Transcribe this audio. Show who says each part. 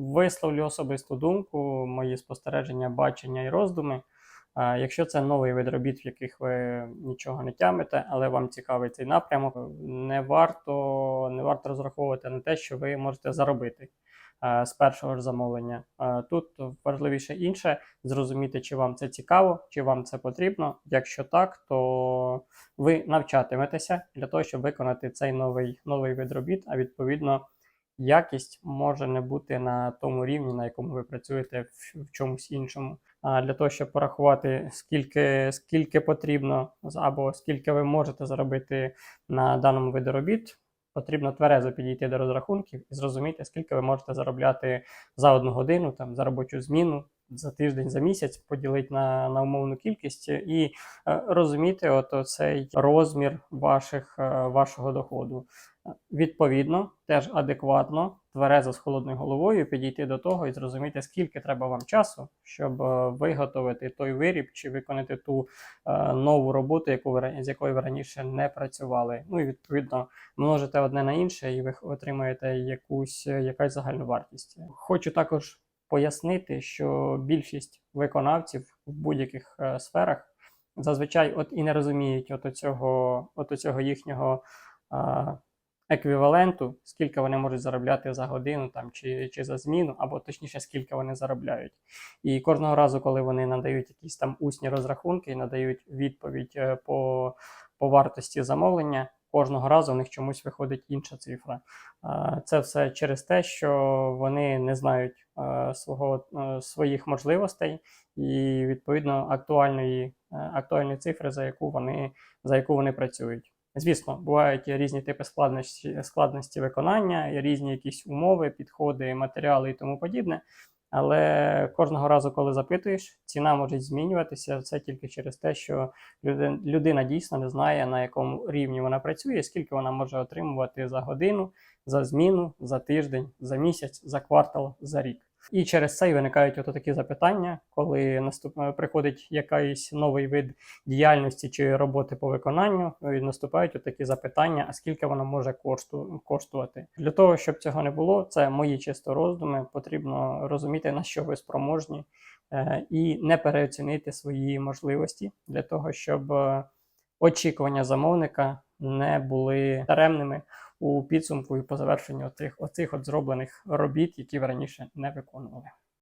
Speaker 1: висловлю особисту думку, мої спостереження, бачення і роздуми. Якщо це новий вид робіт, в яких ви нічого не тямите, але вам цікавий цей напрямок, не варто, не варто розраховувати на те, що ви можете заробити з першого ж замовлення. Тут важливіше інше зрозуміти, чи вам це цікаво, чи вам це потрібно. Якщо так, то ви навчатиметеся для того, щоб виконати цей новий, новий вид робіт, а відповідно. Якість може не бути на тому рівні, на якому ви працюєте в, чомусь іншому. А для того, щоб порахувати, скільки, скільки потрібно або скільки ви можете заробити на даному виді робіт, потрібно тверезо підійти до розрахунків і зрозуміти, скільки ви можете заробляти за одну годину, там, за робочу зміну, за тиждень, за місяць, поділити на, на умовну кількість і е, розуміти от цей розмір ваших, е, вашого доходу. Відповідно, теж адекватно, тверезо з холодною головою підійти до того і зрозуміти, скільки треба вам часу, щоб е, виготовити той виріб чи виконати ту е, нову роботу, яку ви з якою ви раніше не працювали. Ну і відповідно множите одне на інше, і ви отримаєте якусь якась загальну вартість. Хочу також пояснити, що більшість виконавців в будь-яких е, сферах зазвичай от і не розуміють от цього, от цього їхнього. е, еквіваленту, скільки вони можуть заробляти за годину там, чи, чи за зміну, або точніше, скільки вони заробляють. І кожного разу, коли вони надають якісь там усні розрахунки і надають відповідь е, по, по вартості замовлення, кожного разу в них чомусь виходить інша цифра. Е, Це все через те, що вони не знають е, свого, е, своїх можливостей і відповідно актуальної, актуальної цифри, за яку вони, за яку вони працюють. Звісно, бувають різні типи складності, складності виконання, різні якісь умови, підходи, матеріали і тому подібне. Але кожного разу, коли запитуєш, ціна може змінюватися. Це тільки через те, що люди- людина дійсно не знає, на якому рівні вона працює, скільки вона може отримувати за годину, за зміну, за тиждень, за місяць, за квартал, за рік. І через це й виникають ото такі запитання, коли наступ... приходить якийсь новий вид діяльності чи роботи по виконанню, і наступають от такі запитання, а скільки воно може кошту... коштувати. Для того, щоб цього не було, це мої чисто роздуми. Потрібно розуміти, на що ви спроможні, е, і не переоцінити свої можливості для того, щоб е, очікування замовника не були даремними у підсумку і по завершенню оцих, оцих от зроблених робіт, які ви раніше не виконували.